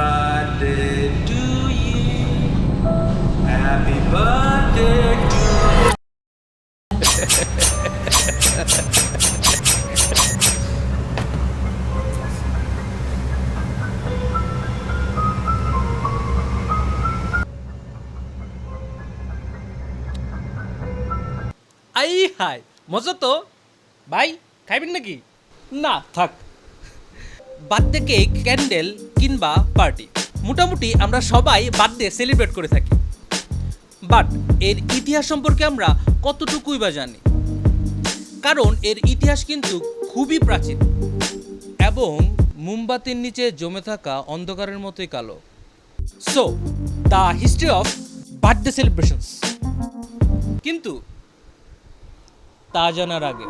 birthday to you. Happy birthday to you. আই হাই মজা তো ভাই খাইবেন নাকি না থাক বার্থডে কেক, ক্যান্ডেল কিংবা পার্টি। মোটামুটি আমরা সবাই বার্থডে সেলিব্রেট করে থাকি। বাট এর ইতিহাস সম্পর্কে আমরা কতটুকুই বা জানি? কারণ এর ইতিহাস কিন্তু খুবই প্রাচীন। এবং মোমবাতির নিচে জমে থাকা অন্ধকারের মতোই কালো। So the history of birthday celebrations কিন্তু তা জানার আগে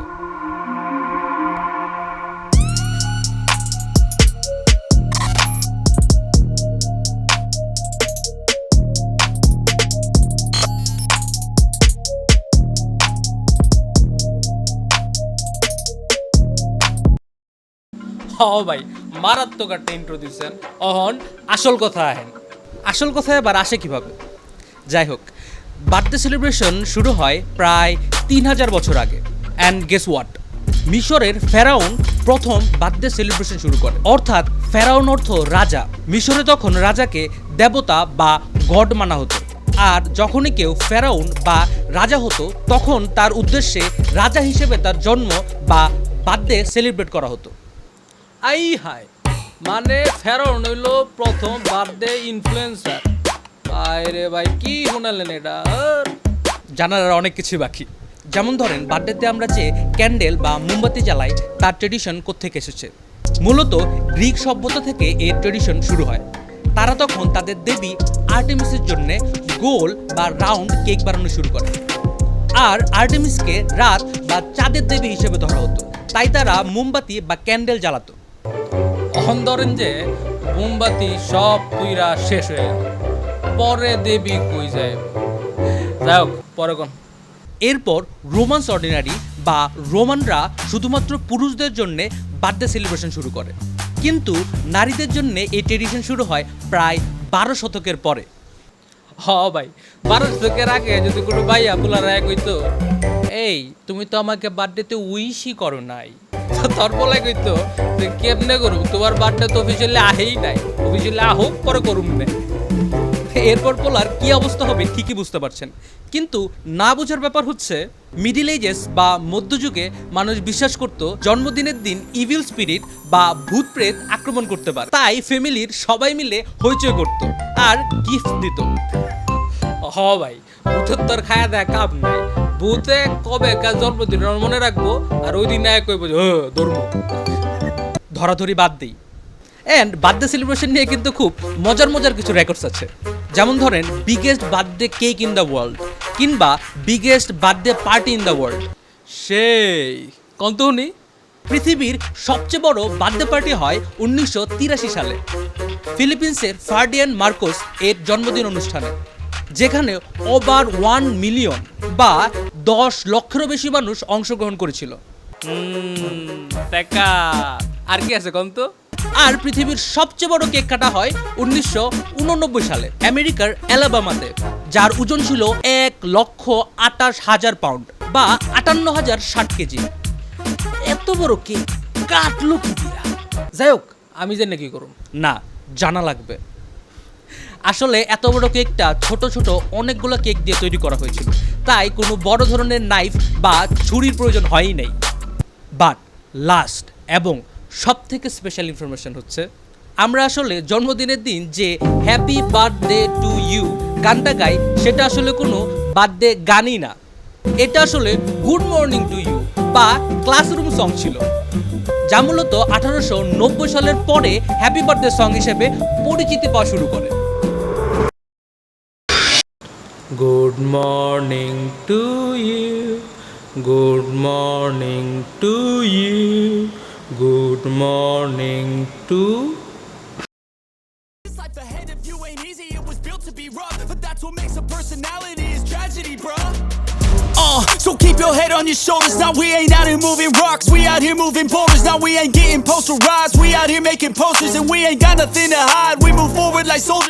ভাই, মারাত্মক একটা ইন্ট্রো দিচ্ছেন অহন, আসল কথা আহেন। আসল কথা এবার আসে কীভাবে? যাই হোক, বার্থডে সেলিব্রেশন শুরু হয় প্রায় তিন হাজার বছর আগে। অ্যান্ড গেস ওয়াট মিশরের ফেরাউন প্রথম বার্থডে সেলিব্রেশন শুরু করে। অর্থাৎ ফেরাউন অর্থ রাজা। মিশরে তখন রাজাকে দেবতা বা গড মানা হতো, আর যখনই কেউ ফেরাউন বা রাজা হতো, তখন তার উদ্দেশ্যে রাজা হিসেবে তার জন্ম বা বার্থডে সেলিব্রেট করা হতো। আই হাই মানে ফেরন হইল প্রথম বার্থডে ইনফ্লুয়েন্সার রে ভাই, কি শোনালেন এটা? জানার আর অনেক কিছু বাকি। যেমন ধরেন, বার্থডেতে আমরা যে ক্যান্ডেল বা মোমবাতি জ্বালাই, তার ট্রেডিশন কোত্থেকে এসেছে? মূলত গ্রিক সভ্যতা থেকে এর ট্রেডিশন শুরু হয়। তারা তখন তাদের দেবী আর্টেমিসের জন্য গোল বা রাউন্ড কেক বানানো শুরু করে। আর আর্টেমিসকে রাত বা চাঁদের দেবী হিসেবে ধরা হতো। তাই তারা মোমবাতি বা ক্যান্ডেল জ্বালাতো। অহন ধরেন যে, মোমবাতি সব পুইরা শেষ হয়ে গেল। পরে দেবী কই যায়? যাই হোক, পরে কোন। এরপর রোমান্স অর্ডিনারি বা রোমানরা শুধুমাত্র পুরুষদের জন্যে বার্থডে সেলিব্রেশন শুরু করে। কিন্তু নারীদের জন্য এই ট্রেডিশন শুরু হয় প্রায় বারো শতকের পরে। হ ভাই, বারো শতকের আগে যদি কোনো ভাইয়া বুলার এক হইতো এই, তুমি তো আমাকে বার্থডেতে উইশই করো নাই। তোর বলে কইতো কেমনে করু? তোমার বার্থডে তো অফিসিয়ালি আহেই নাই। অফিসিয়ালি আহোক, পরে করুম না। এরপর পোলার কি অবস্থা হবে ঠিকই বুঝতে পারছেন। কিন্তু না বোঝার ব্যাপার হচ্ছে মিডিল এজেস বা মধ্যযুগে মানুষ বিশ্বাস করত জন্মদিনের দিন ইভিল স্পিরিট বা ভূত প্রেত আক্রমণ করতে পারে। তাই ফ্যামিলির সবাই মিলে হইচই করত আর গিফট দিত। হ ভাই ভূতের তোর খায়া দেয়া কাম নাই। ভূতে কবে কার জন্মদিন মনে রাখব, আর ওই দিন এক কইব যে ধরবো। ধরাধরি বাদ দিই। অ্যান্ড বার্থডে সেলিব্রেশন নিয়ে কিন্তু খুব মজার মজার কিছু রেকর্ডস আছে। যেমন ধরেন biggest birthday cake in the world কিংবা biggest birthday party in the world সেই কন্তহনি পৃথিবীর সবচেয়ে বড় বার্থডে পার্টি হয় উনিশশো তিরাশি সালে। ফিলিপিন্সের ফার্ডিয়ান মার্কোস এর জন্মদিন অনুষ্ঠানে। যেখানে ওভার ওয়ান মিলিয়ন বা দশ লক্ষেরও বেশি মানুষ অংশগ্রহণ করেছিল। আর কি আছে কন্ত আর পৃথিবীর সবচেয়ে বড় কেক কাটা হয় উনিশশো উননব্বই সালে আমেরিকার অ্যালাবামাতে যার ওজন ছিল এক লক্ষ আটাশ হাজার পাউন্ড বা আটান্ন হাজার ষাট কেজি। এত বড় কেক কাটলো কি দিয়া? যাই হোক আমি জানি কি করুন না জানা লাগবে। আসলে এত বড় কেকটা ছোট ছোট অনেকগুলো কেক দিয়ে তৈরি করা হয়েছিল। তাই কোনো বড় ধরনের নাইফ বা ছুরির প্রয়োজন হয়ই নাই। বাট লাস্ট এবং সব থেকে স্পেশাল ইনফরমেশন হচ্ছে, আমরা আসলে জন্মদিনের দিন যে হ্যাপি বার্থডে টু ইউ গানটা গাই, সেটা আসলে কোনো বার্থডে গানই না। এটা আসলে গুড মর্নিং টু ইউ বা ক্লাসরুম সং ছিল। যা মূলত আঠারোশো নব্বই সালের পরে হ্যাপি বার্থডে সং হিসেবে পরিচিতি পাওয়া শুরু করে। Be rough. But that's what makes a personality is tragedy, bruh. Uh, so keep your head on your shoulders. Now we ain't out here moving rocks, we out here moving boulders. Now we ain't getting posterized, we out here making posters, and we ain't got nothing to hide. We move forward like soldiers.